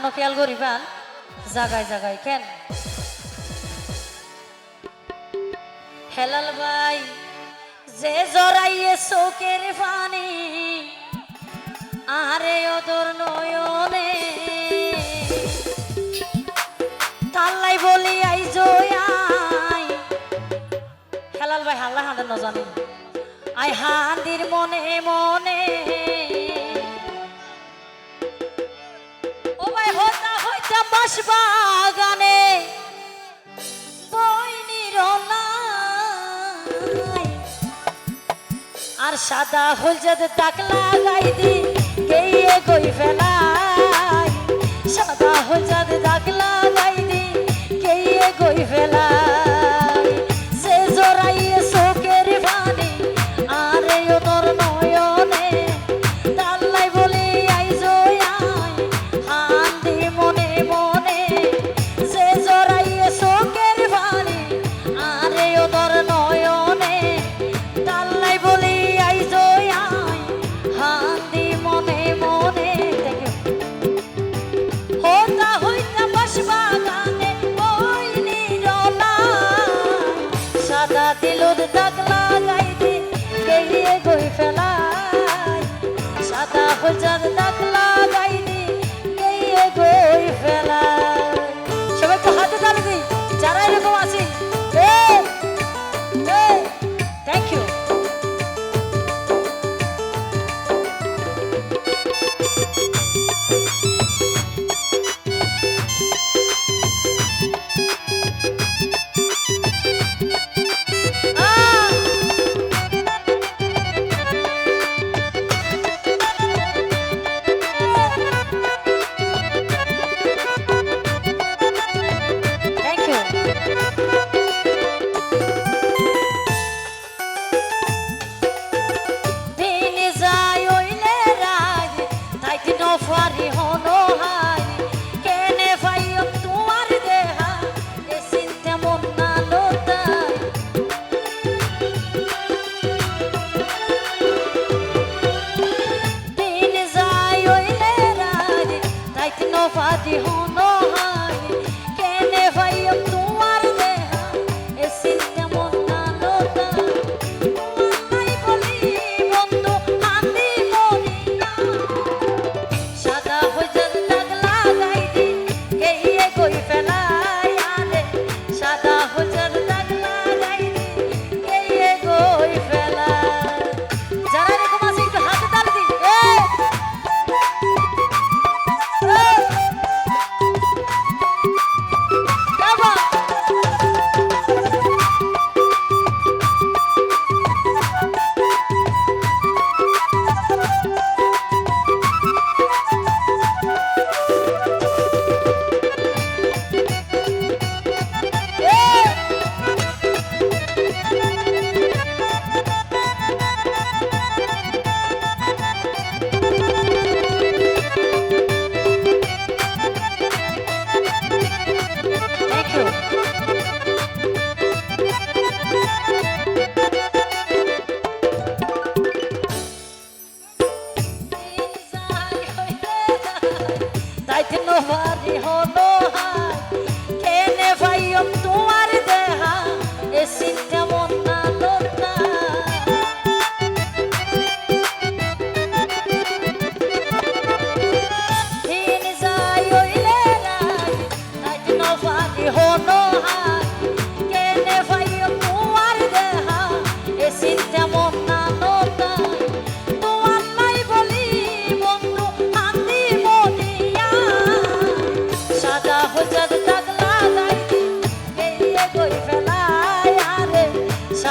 আন্ন খেয়াল করিবান জাগায় জাগায় কেন? হেলাল ভাই, যে জড়াইয়ে চোখের পানি আরে ওদর নয়নে। তাল্লাই বলি, আই জয়াই। হেলাল ভাই, হাল্লা হাঁদে নজানি আই হাঁদির মনে মনে। পলাশ বাগানে আর সাদা হলজাদ তাক লাগাই দি গেয়ে গই ফেলাই সাদা হলজাদ তাক লাগাই দি গেয়ে গই ফেলাই good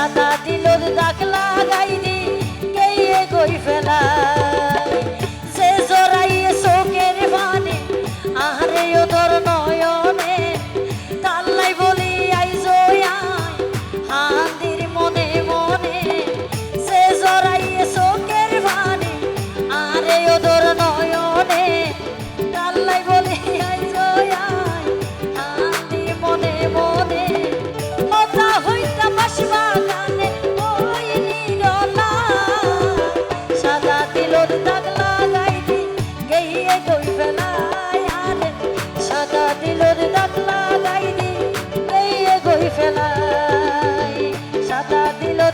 কাটা দিল দাগ গাইলি কে গই ফেলা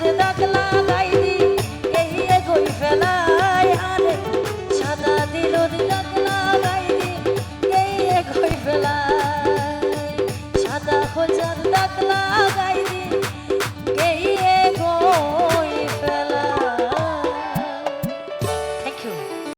nothing.